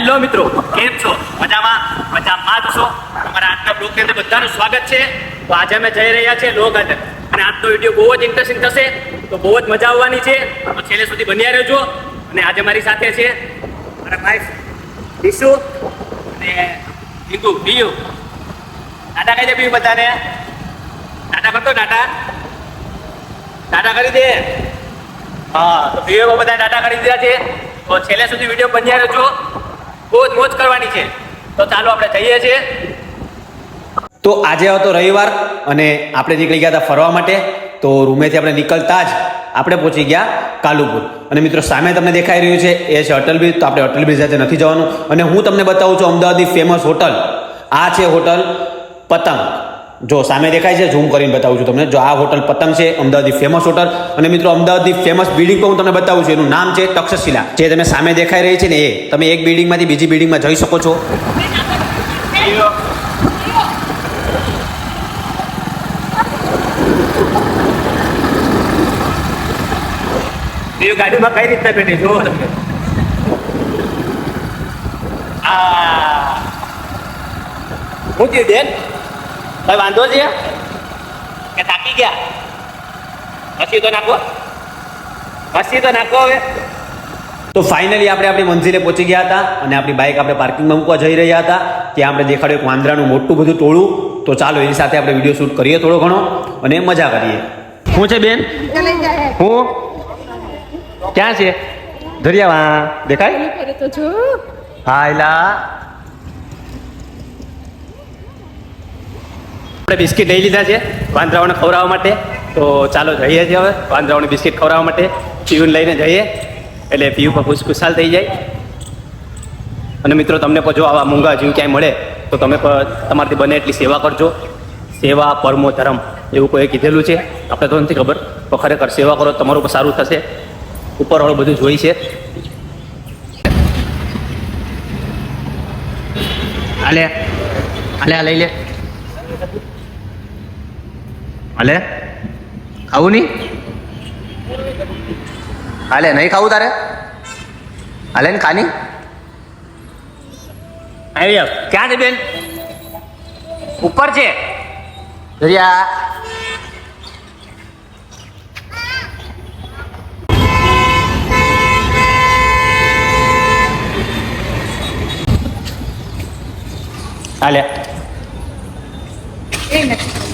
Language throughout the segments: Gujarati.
હેલો મિત્રો, કેમ છો? મજામાં? મજામાં છો? તમારા આજના બ્લોગની અંદર બધાનું સ્વાગત છે. તો આજે અમે જઈ રહ્યા છીએ લોક ગાર્ડન અને આજનો વીડિયો બહુ જ ઇન્ટરેસ્ટિંગ થશે. તો બહુ જ મજા આવવાની છે. તો છેલ્લે સુધી બન્યા રહેજો. અને આજે મારી સાથે છે મારા ભાઈ ઈશુ અને હિંગુ બીયુ ટાટા કહી દે બીયુ બધાને. ટાટા કરતો ટાટા ટાટા કરી દે. હા, તો બીયુ બધા ટાટા કરી દીધા છે. તો છેલ્લે સુધી વીડિયો બન્યા રહેજો. બહુ જ મોજ કરવાની છે. તો ચાલો આપણે જઈએ છીએ. તો આજે હતો રવિવાર અને આપણે નીકળી ગયા હતા ફરવા માટે. તો રૂમેથી આપણે નીકળતા જ આપણે પહોંચી ગયા કાલુપુર. અને મિત્રો, સામે તમને દેખાઈ રહ્યું છે, એ છે અટલ બ્રિજ તો આપણે અટલ બ્રિજ સાથે નથી જવાનું. અને હું તમને બતાવું છું, અમદાવાદની ફેમસ હોટલ આ છે હોટલ પતંગ. જો સામે દેખાય છે ઝૂમ કરીને બતાવું છું તમને. જો આ હોટલ પતંગ છે, અમદાવાદની ફેમસ હોટલ અને મિત્રો, અમદાવાદની ફેમસ બિલ્ડિંગ પણ હું તમને બતાવું છું. એનું નામ છે તક્ષશિલા. જે તમે સામે દેખાઈ રહી છે ને, એ. તમે એક બિલ્ડિંગમાંથી બીજી બિલ્ડિંગમાં જઈ શકો છો. ગાડીમાં કઈ રીતના બેઠી જુઓ તમે આ બેન. કઈ વાંધો છે? કે થાકી ગયા? પછી તો નાખો. પછી તો નાખો હવે. તો ફાઇનલી આપણે આપણી મંઝિલે પહોંચી ગયા હતા અને આપણી બાઇક આપણે પાર્કિંગમાં મૂકવા જઈ રહ્યા હતા. ત્યાં આપણે દેખાડ્યું એક વાંદરાનું મોટું બધું ટોળું. તો ચાલો એની સાથે આપણે વીડિયો શૂટ કરીએ થોડો ઘણો અને મજા કરીએ. શું છે બેન? હું? ક્યાં છે? દરિયાવા દેખાય? હા એલા. આપણે બિસ્કિટ લઈ લીધા છે વાંદરાઓને ખવડાવવા માટે. તો ચાલો જઈએ છીએ હવે વાંદરાઓને બિસ્કિટ ખવડાવવા માટે. પીયુને લઈને જઈએ. એટલે પીયુ પણ ખુશખુશાલ થઈ જાય. અને મિત્રો, તમને પણ જો આવા મૂંગા જીવ ક્યાંય મળે, તો તમે પણ તમારાથી બને એટલી સેવા કરજો. સેવા પરમો ધર્મ, એવું કોઈ કીધેલું છે. આપણે તો નથી ખબર તો ખરેખર સેવા કરો, તમારું પણ સારું થશે. ઉપરવાળું બધું જોઈ છે. હાલે હાલે આ લઈ લે. હાલે? ખાવું નહીં? હાલે નહીં ખાવું તારે? હાલે ને ખાની? આવી ક્યાં છે બેન? ઉપર છે. દરિયા. હાલે. એ નથી.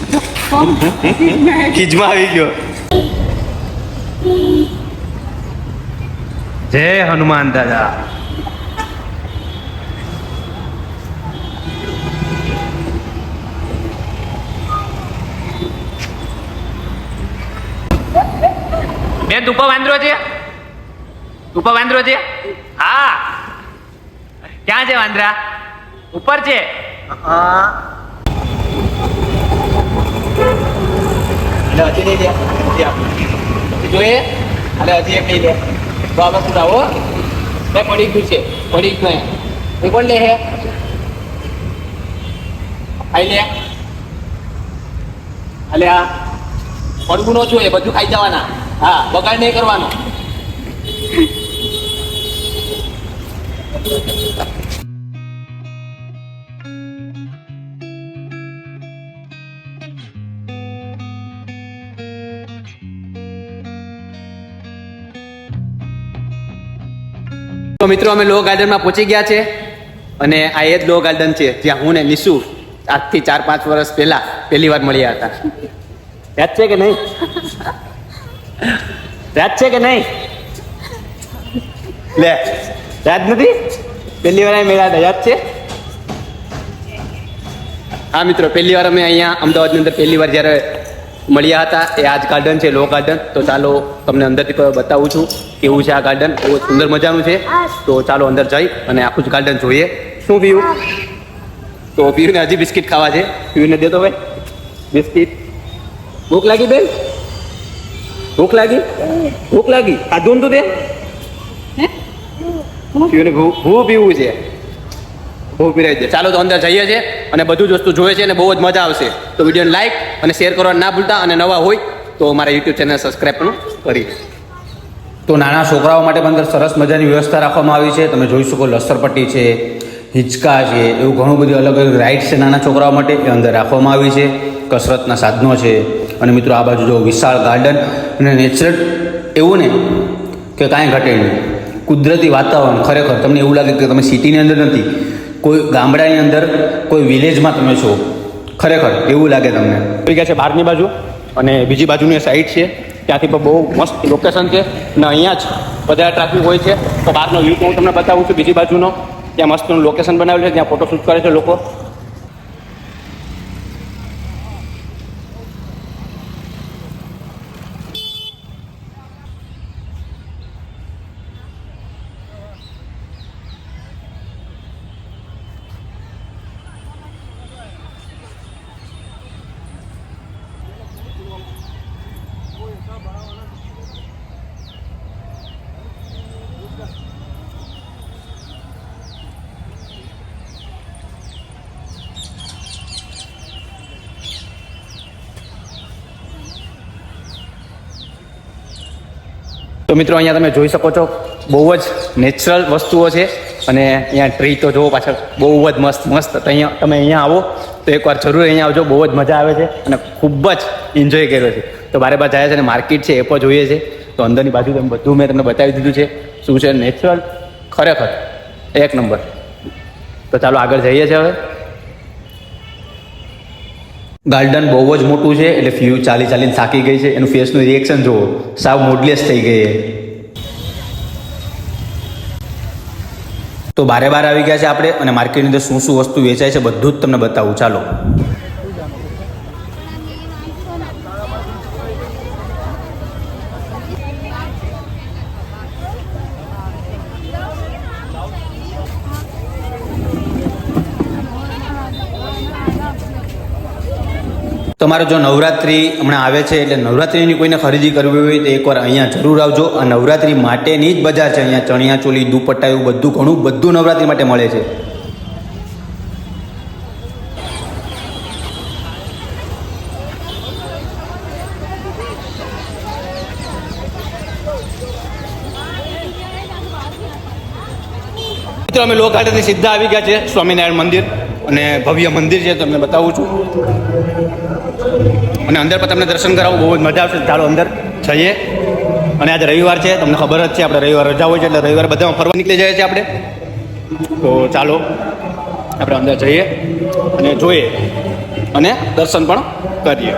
ખીજમાં આવી ગયો. જય હનુમાન દાદા. બે તુપા વાંદરો છે? તુપા વાંદરો છે? હા. ક્યાં છે વાંદરા? ઉપર છે? એટલે હજી નહીં લે હજી આપણે જોઈએ એટલે હજી એમ નહીં લે બાબા પુરાવો એ પડી ગયું છે પડી ગયું એ કોણ લે હે ખાઈ લે અલે આ પડવું ન જોઈએ બધું ખાઈ જવાના હા બગાડ નહીં કરવાનો તો મિત્રો, અમે લો ગાર્ડનમાં પહોંચી ગયા છે અને આ એ જ લો ગાર્ડન છે જ્યાં હું ને નિશુ આજથી ચાર, પાંચ વર્ષ પહેલા પહેલી વાર મળ્યા હતા. યાદ છે કે નહીં? યાદ છે કે નહીં? લે, યાદ નથી? પહેલી વાર મળ્યા હતા, યાદ છે? હા મિત્રો, પહેલી વાર અમે અહીંયા અમદાવાદની અંદર પહેલી વાર જ્યારે મળ્યા હતા. એ આ જ ગાર્ડન છે લો ગાર્ડન તો ચાલો તમને અંદરથી બતાવું છું કેવું છે આ ગાર્ડન બહુ સુંદર મજાનું છે. તો ચાલો અંદર જઈ અને આખું જ ગાર્ડન જોઈએ. શું પીવું તો પીયુને હજી બિસ્કિટ ખાવા છે. પીયુને દેતો ભાઈ. બિસ્કિટ. ભૂખ લાગી બેન? ભૂખ લાગી? ભૂખ લાગી? આ ધૂન તું દે. પીયુને ભૂ ભૂ પીવું છે. બહુ પીરાઈ દે ચાલો તો અંદર જઈએ છીએ અને બધું જ વસ્તુ જોઈએ છે અને બહુ જ મજા આવશે. તો વિડીયોને લાઈક અને શેર કરવાનું ના ભૂલતા અને નવા હોય તો મારા યુટ્યુબ ચેનલ સબસ્ક્રાઈબ પણ કરી તો નાના છોકરાઓ માટે પણ અંદર સરસ મજાની વ્યવસ્થા રાખવામાં આવી છે. તમે જોઈ શકો લસરપટ્ટી છે, હિંચકા છે, એવું ઘણું બધું અલગ અલગ રાઇડ્સ છે નાના છોકરાઓ માટે એ અંદર રાખવામાં આવી છે. કસરતના સાધનો છે. અને મિત્રો આ બાજુ જો વિશાળ ગાર્ડન અને નેચરલ એવું ને કે કાંઈ ઘટે નહીં. કુદરતી વાતાવરણ ખરેખર તમને એવું લાગે કે તમે સિટીની અંદર નથી. કોઈ ગામડાની અંદર, કોઈ વિલેજમાં તમે છો, ખરેખર એવું લાગે તમને? ગયા છે બહારની બાજુ અને બીજી બાજુની સાઈડ છે. ત્યાંથી પણ બહુ મસ્ત લોકેશન છે અને અહીંયા જ બધા ટ્રાફિક હોય છે. તો બહારનો વ્યૂ હું તમને બતાવું છું બીજી બાજુનો. ત્યાં મસ્તનું લોકેશન બનાવેલું છે, ત્યાં ફોટોશૂટ કરે છે લોકો. તો મિત્રો, અહીંયા તમે જોઈ શકો છો, બહુ જ નેચરલ વસ્તુઓ છે અને અહીંયા ટ્રી તો જુઓ પાછળ, બહુ જ મસ્ત મસ્ત. અહીંયા તમે અહીંયા આવો, તો એકવાર જરૂર અહીંયા આવજો, બહુ જ મજા આવે છે અને ખૂબ જ એન્જોય કર્યો છે. તો બારે બાર જાય છે અને માર્કેટ છે, એ પણ જોઈએ છે. તો અંદરની બાજુ તમે બધું મેં તમને બતાવી દીધું છે. શું છે નેચરલ ખરેખર, એક નંબર તો ચાલો આગળ જઈએ છીએ હવે. ગાર્ડન બહુ જ મોટું છે, એટલે ફ્યુ ચાલી ચાલીને થાકી ગઈ છે. એનું ફેસનું રિએક્શન જુઓ. સાવ મોડલેસ થઈ ગઈ તો બારે બાર આવી ગયા છે આપણે, અને માર્કેટની અંદર શું શું વસ્તુ વેચાય છે બધું જ તમને બતાવું. ચાલો. તમારે જો નવરાત્રિ હમણાં આવે છે એટલે નવરાત્રિની કોઈને ખરીદી કરવી હોય તો એકવાર અહીંયા જરૂર આવજો. આ નવરાત્રિ માટેની જ બજાર છે. અહીંયા ચણિયા ચોલી, દુપટ્ટા એવું બધું ઘણું બધું નવરાત્રિ માટે મળે છે. મિત્રો, અમે લો ગાર્ડનથી સીધા આવી ગયા છે સ્વામિનારાયણ મંદિર. અને ભવ્ય મંદિર છે, તમને બતાવું છું. અને અંદર પણ તમને દર્શન કરાવું, બહુ જ મજા આવશે. ચાલો અંદર જઈએ. અને આજે રવિવાર છે, તમને ખબર જ છે, આપણે રવિવાર રજા હોય છે, એટલે રવિવાર બધામાં ફરવા નીકળી જાય છે આપણે. તો ચાલો, આપણે અંદર જઈએ અને જોઈએ અને દર્શન પણ કરીએ.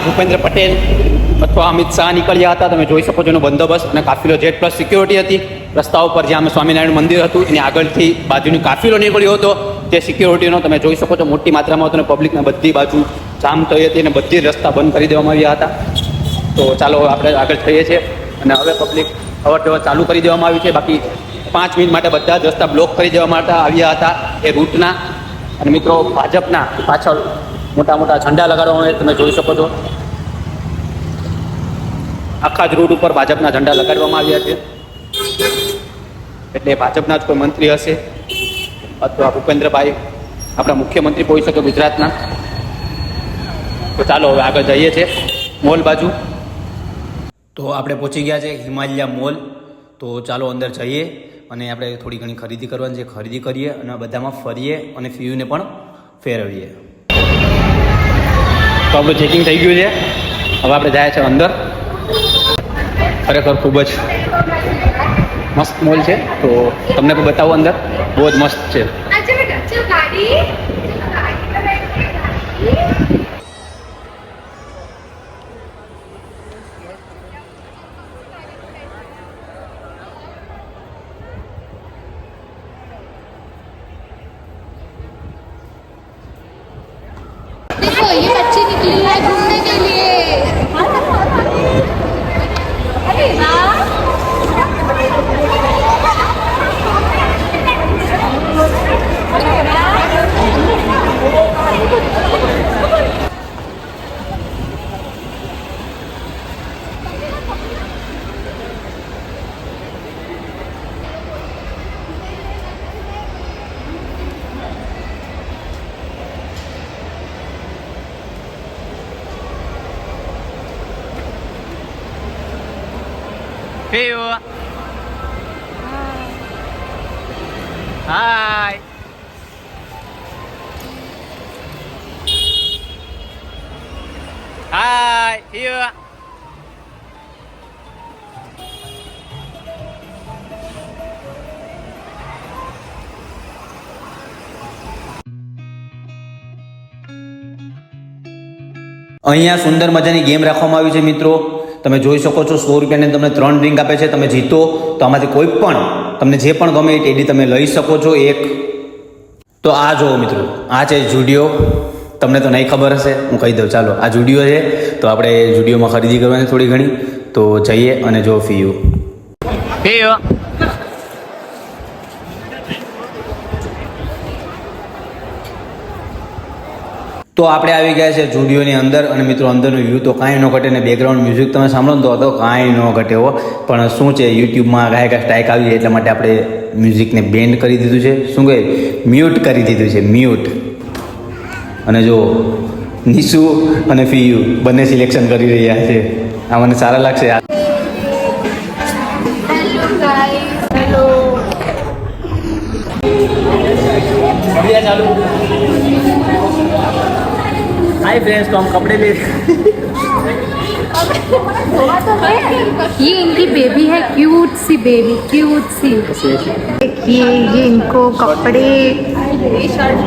અહીંયા ભૂપેન્દ્ર પટેલ અથવા અમિત શાહ નીકળ્યા હતા. તમે જોઈ શકો છો એનો બંદોબસ્ત અને કાફિલો જેટ પ્લસ સિક્યોરિટી હતી. રસ્તા ઉપર જ્યાં અમે સ્વામિનારાયણ મંદિર હતું, એની આગળથી બાજુની કાફિલો નીકળ્યો હતો. તે સિક્યોરિટીનો તમે જોઈ શકો છો, મોટી માત્રામાં હતો અને પબ્લિકને બધી બાજુ જામ થઈ હતી અને બધી રસ્તા બંધ કરી દેવામાં આવ્યા હતા. તો ચાલો આપણે આગળ થઈએ છીએ અને હવે પબ્લિક અવર જવર ચાલુ કરી દેવામાં આવી છે. બાકી પાંચ મિનિટ માટે બધા જ રસ્તા બ્લોક કરી દેવા માટે આવ્યા હતા એ રૂટના. અને મિત્રો, ભાજપના પાછળ મોટા મોટા ઝંડા લગાડવામાં તમે જોઈ શકો છો. આખા જ રોડ ઉપર ભાજપના ઝંડા લગાડવામાં આવ્યા છે. એટલે ભાજપના જ કોઈ મંત્રી હશે અથવા ભૂપેન્દ્રભાઈ આપણા મુખ્યમંત્રી હોઈ શકે ગુજરાતના. તો ચાલો હવે આગળ જઈએ છીએ મોલ બાજુ. તો આપણે પહોંચી ગયા છે હિમાલયા મોલ. તો ચાલો અંદર જઈએ અને આપણે થોડી ઘણી ખરીદી કરવાની છે. ખરીદી કરીએ અને બધામાં ફરીએ અને ફીઓને પણ ફેરવીએ. તો આપણું ચેકિંગ થઈ ગયું છે. હવે આપણે જાય છે અંદર. ખરેખર ખૂબ જ મસ્ત મોલ છે. તો તમને પણ બતાવું અંદર. બહુ જ મસ્ત છે. હાય હાય હિયા અહીંયા સુંદર મજાની ગેમ રાખવામાં આવી છે મિત્રો. તમે જોઈ શકો છો સો રૂપિયાની તમને ત્રણ ડ્રિંક આપે છે, તમે જીતો. તો આમાંથી કોઈ પણ, તમને જે પણ ગમે એ ટેડી તમે લઈ શકો છો, એક. તો આ જુઓ મિત્રો, આ છે જુડિયો તમને તો નહીં ખબર હશે, હું કહી દઉં, ચાલો, આ જુડિયો છે. તો આપણે જુડિયોમાં ખરીદી કરવાની થોડી ઘણી. તો જઈએ અને જો ફીયું હિયા તો આપણે આવી ગયા છે જુડિયોની અંદર. અને મિત્રો, અંદરનું વ્યૂ તો કાંઈ ન ઘટે ને બેકગ્રાઉન્ડ મ્યુઝિક તમે સાંભળો તો કાંઈ ન ઘટે હો. પણ શું છે યુટ્યુબમાં ગાય ગાય સ્ટ્રાઇક આવી એટલા માટે આપણે મ્યુઝિકને બેન્ડ કરી દીધું છે. શું કહે? મ્યુટ કરી દીધું છે મ્યુટ અને જો નિશુ અને ફિયુ બંને સિલેક્શન કરી રહ્યા છે. આ મને સારા લાગશે. આ हाय फ्रेंड्स तो हम कपड़े ले ये इनकी बेबी है क्यूट सी बेबी क्यूट सी। देखिए ये इनको कपड़े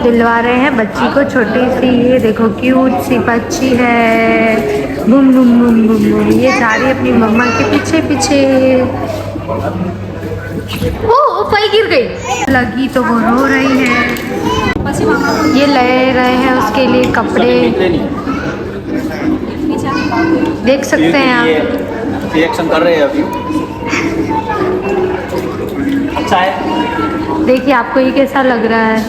दिलवा रहे हैं बच्ची को छोटी सी ये देखो क्यूट सी बच्ची है। बुम बुम बुम बुम बुम। ये जा रही है अपनी मम्मा के पीछे पीछे। ओ ओ पाई गिर गई। लगी तो वो रो रही है। ये ले रहे हैं उसके लिए कपड़े। देख सकते हैं आप। रिएक्शन कर रहे हैं अभी। अच्छा है। देखिए आपको ये कैसा लग रहा है?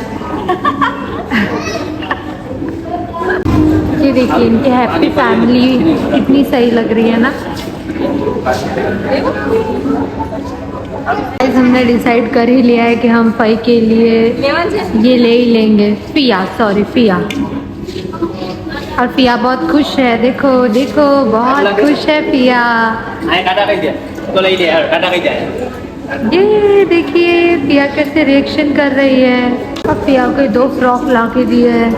ये देखिए इनकी हैप्पी फैमिली कितनी सही लग रही है ना? हमने डिसाइड कर ही लिया है कि हम फाई के लिए ये ले ही लेंगे। पिया सॉरी पिया और पिया बहुत खुश है। देखो देखो बहुत खुश है पिया दे तो ले ले यार काटा कही दे ये देखिए पिया कैसे रिएक्शन कर रही है। अब पिया को दो फ्रॉक ला के दिए है।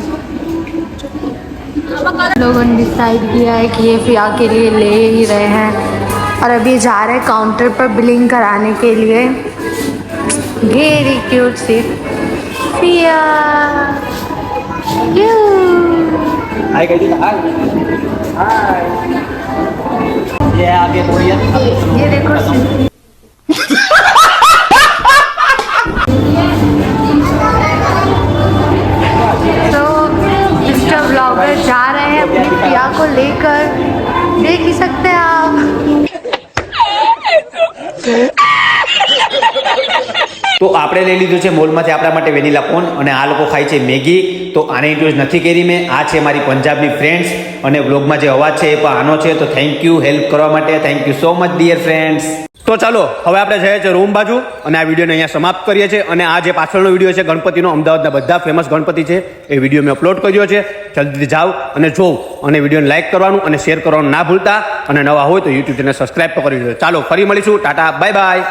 लोगों ने डिसाइड किया है कि ये पिया के लिए ले ही रहे हैं। और अभी जा रहे हैं काउंटर पर बिलिंग कराने के लिए। वेरी क्यूट सी पिया हाय ये आगे ये देखो। तो मिस्टर ब्लॉगर जा रहे हैं अपनी पिया को लेकर। देख ही सकते તો આપણે લઈ લીધું છે મોલમાંથી આપણા માટે વેનીલા કોન અને આ લોકો ખાય છે મેગી. તો આને ઇન્ટ્રોડ્યુસ નથી કરી મેં. આ છે મારી પંજાબની ફ્રેન્ડ્સ અને વ્લોગમાં જે અવાજ છે એ પણ આનો છે. તો થેન્ક યુ હેલ્પ કરવા માટે. Thank you so much dear friends તો ચાલો, હવે આપણે જઈએ છીએ રૂમ બાજુ અને આ વિડીયોને અહીંયા સમાપ્ત કરીએ છીએ. અને આ જે પાછળનો વીડિયો છે, ગણપતિનો અમદાવાદના બધા ફેમસ ગણપતિ છે, એ વીડિયો મેં અપલોડ કર્યો છે. જલ્દીથી જાઓ અને જોવ. અને વિડીયોને લાઇક કરવાનું અને શેર કરવાનું ના ભૂલતા. અને નવા હોય તો યુટ્યુબ ચેનલ સબસ્ક્રાઇબ તો કરી દીધો ચાલો, ફરી મળીશું. Tata bye bye